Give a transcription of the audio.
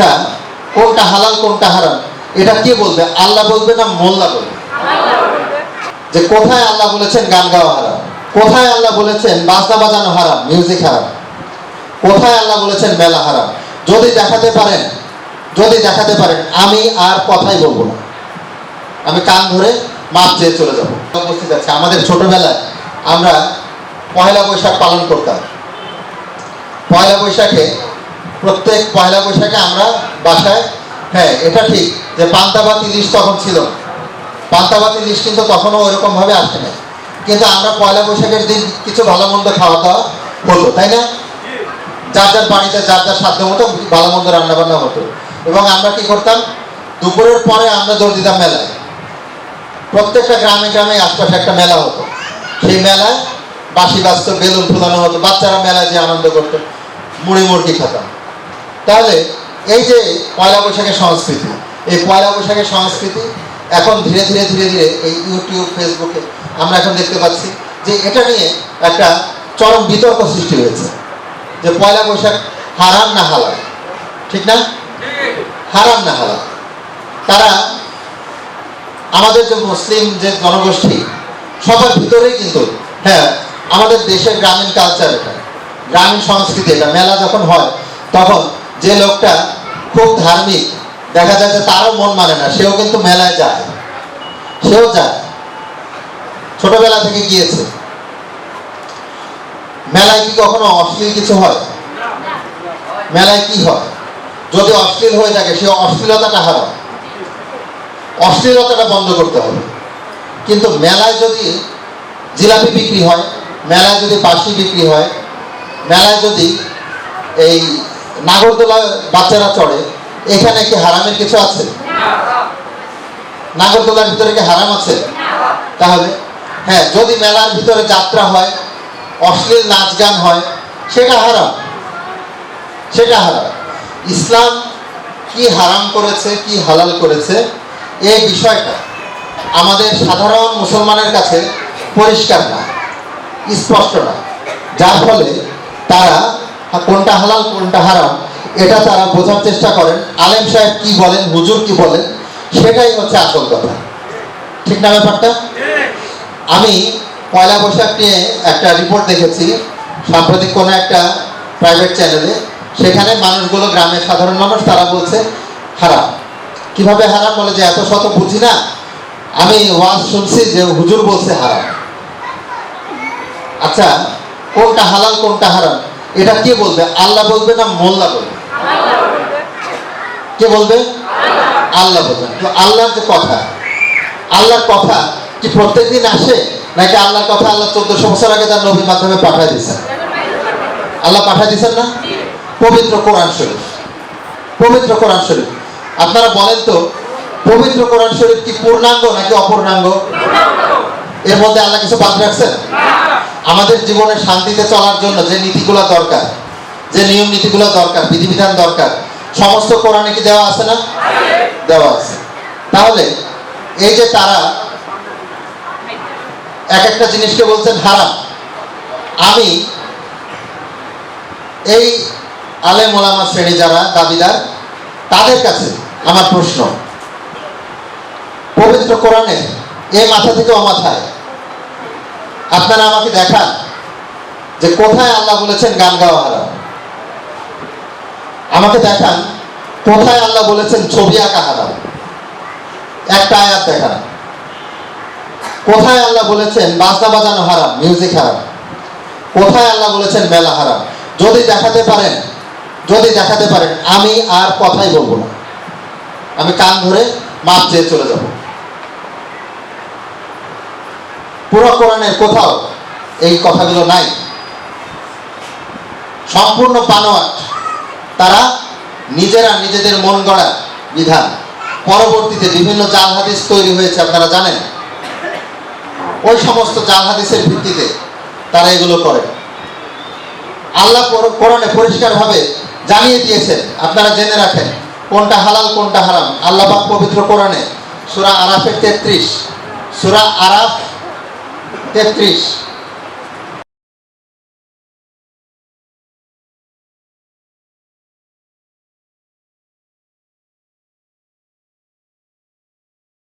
আচ্ছা কোনটা হালাল, কোনটা হারাম, এটা কে বলবে? আল্লাহ বলবে না মোল্লা বলবে? যে কোথায় আল্লাহ বলেছেন গান গাওয়া হারাম? কোথায় আল্লাহ বলেছেন বাজনা বাজানো হারাম মিউজিক হারাম? কোথায় আল্লাহ বলেছেন মেলা হারাম? যদি দেখাতে পারেন, যদি দেখাতে পারেন, আমি আর কথাই বলব না। আমি কান ধরে মাপ চেয়ে চলে যাব। উপস্থিত আছে। আমাদের ছোটবেলায় আমরা পয়লা বৈশাখ পালন করতাম। পয়লা বৈশাখে প্রত্যেক পয়লা বৈশাখে আমরা বাসায় হ্যাঁ এটা ঠিক যে পান্তাবাতি লিস্ট তখন ছিল। পান্তাবাতি লিস্ট কিন্তু তখনও ওইরকম ভাবে আসে না কিন্তু আমরা পয়লা বৈশাখের দিন কিছু ভালো মন্দ খাওয়া দাওয়া হতো, তাই না? যার যার বাড়িতে, যার যার সাধ্য মতো ভালো মন্দ রান্না বান্না হতো। এবং আমরা কি করতাম? দুপুরের পরে আমরা দৌড় দিতাম মেলায়। প্রত্যেকটা গ্রামে গ্রামে আশপাশে একটা মেলা হতো। সেই মেলায় বাসি বাস্ত বেলুন ফুলানো হতো, বাচ্চারা মেলায় যে আনন্দ করতো, মুড়ি মুরগি খেতাম। তাহলে এই যে পয়লা বৈশাখের সংস্কৃতি, এই পয়লা বৈশাখের সংস্কৃতি এখন ধীরে ধীরে ধীরে ধীরে এই ইউটিউব ফেসবুকে আমরা এখন দেখতে পাচ্ছি যে এটা নিয়ে একটা চরম বিতর্ক সৃষ্টি হয়েছে। যে পয়লা বৈশাখ হারাম না হালাল, ঠিক না? হারাম না হালাল। তারা আমাদের যে মুসলিম যে জনগোষ্ঠী, সবার ভিতরেই কিন্তু হ্যাঁ আমাদের দেশের গ্রামীণ কালচার এটা, গ্রামীণ সংস্কৃতি এটা, মেলা যখন হয়, তখন যে লোকটা খুব ধার্মিক, দেখা যায় যে তারও মন মানে না, সেও কিন্তু মেলায় যায়, সেও যায়। ছোটবেলা থেকে গিয়েছে। মেলায় কি কখনো অশ্লীল কিছু হয়? মেলায় কি হয়? যদি অশ্লীল হয়ে থাকে, সে অশ্লীলতাটা হারাম অশ্লীলতাটা বন্ধ করতে হবে। কিন্তু মেলায় যদি জিলাপি বিক্রি হয়, মেলায় যদি বাসি বিক্রি হয়, মেলায় যদি এই নাগরদোলা বাচ্চারা চড়ে, এখানে কি হারামের কিছু আছে? নাগরদোলার ভিতরে কি হারাম আছে? তাহলে হ্যাঁ যদি মেলার ভিতরে যাত্রা হয়, অশ্লীল নাচ গান হয়, সেটা হারাম। সেটা হারাম। ইসলাম কি হারাম করেছে, কি হালাল করেছে, এই বিষয়টা আমাদের সাধারণ মুসলমানের কাছে পরিষ্কার না, স্পষ্ট না। যার ফলে তারা কোনটা হালাল, কোনটা হারাম, এটা তারা বোঝার চেষ্টা করেন। আলেম সাহেব কি বলেন, হুজুর কি বলেন, সেটাই হচ্ছে আসল কথা। ঠিক না ব্যাপারটা? আমি পয়লা বৈশাখ নিয়ে একটা রিপোর্ট দেখেছি, সাম্প্রতিক কোনো একটা প্রাইভেট চ্যানেলে সেখানে মানুষগুলো, গ্রামের সাধারণ মানুষ, তারা বলছে, হারাম। কীভাবে হারাম বলে যে এত শত বুঝি না? আমি ওয়াজ শুনছি যে হুজুর বলছে হারাম। আচ্ছা কোনটা হালাল, কোনটা হারাম? এটা কে বলবে? আল্লাহ বলবে না মোল্লা বলবে? কে বলবে? আল্লাহ বলবেন তো আল্লাহর যে কথা, আল্লাহর কথা কি প্রত্যেকদিন আসে? নাকি আল্লাহর কথা আল্লাহ চোদ্দশো বছর আগে তার নবীর মাধ্যমে পাঠায় দিয়েছেন? আল্লাহ পাঠায় দিয়েছেন না? পবিত্র কোরআন শরীফ। পবিত্র কোরআন শরীফ। আপনারা বলেন তো, পবিত্র কোরআন শরীফ কি পূর্ণাঙ্গ নাকি অপূর্ণাঙ্গ? এর মধ্যে আল্লাহ কিছু বাদ রাখছেন? আমাদের জীবনে শান্তিতে চলার জন্য যে নীতিগুলো দরকার, যে নিয়ম নীতিগুলো দরকার, বিধিবিধান দরকার, সমস্ত কোরআনে কি দেওয়া আছে না? দেওয়া আছে। তাহলে এই যে তারা এক একটা জিনিসকে বলছেন হারাম। আমি এই আলেম ওলামা শ্রেণি যারা, দাবিদার, তাদের কাছে আমার প্রশ্ন। পবিত্র কোরআনে এ মাথা থেকে ও মাথায় আপনারা আমাকে দেখান যে কোথায় আল্লাহ বলেছেন গান গাওয়া হারাম আমাকে দেখান কোথায় আল্লাহ বলেছেন ছবি আঁকা হারাম। একটা আয়াত দেখান। কোথায় আল্লাহ বলেছেন বাজনা বাজানো হারাম মিউজিক হারাম। কোথায় আল্লাহ বলেছেন মেলা হারাম। যদি দেখাতে পারেন, যদি দেখাতে পারেন, আমি আর কথাই বলব না। আমি কান ধরে মাপ চেয়ে চলে যাব। পুরো কোরআনের কোথাও এই কথাগুলো নাই। সম্পূর্ণ পানোয়াট তারা নিজেরা নিজেদের মন গড়া বিধান। পরবর্তীতে বিভিন্ন জাল হাদিস তৈরি হয়েছে, আপনারা জানেন। ওই সমস্ত জাল হাদিসের ভিত্তিতে তারা এগুলো করে। আল্লাহ কোরআনে পরিষ্কারভাবে জানিয়ে দিয়েছেন, আপনারা জেনে রাখেন, কোনটা হালাল, কোনটা হারাম। আল্লাহ পবিত্র কোরআনে সুরা আরাফের তেত্রিশ, সুরা আরাফ তেত্রিশ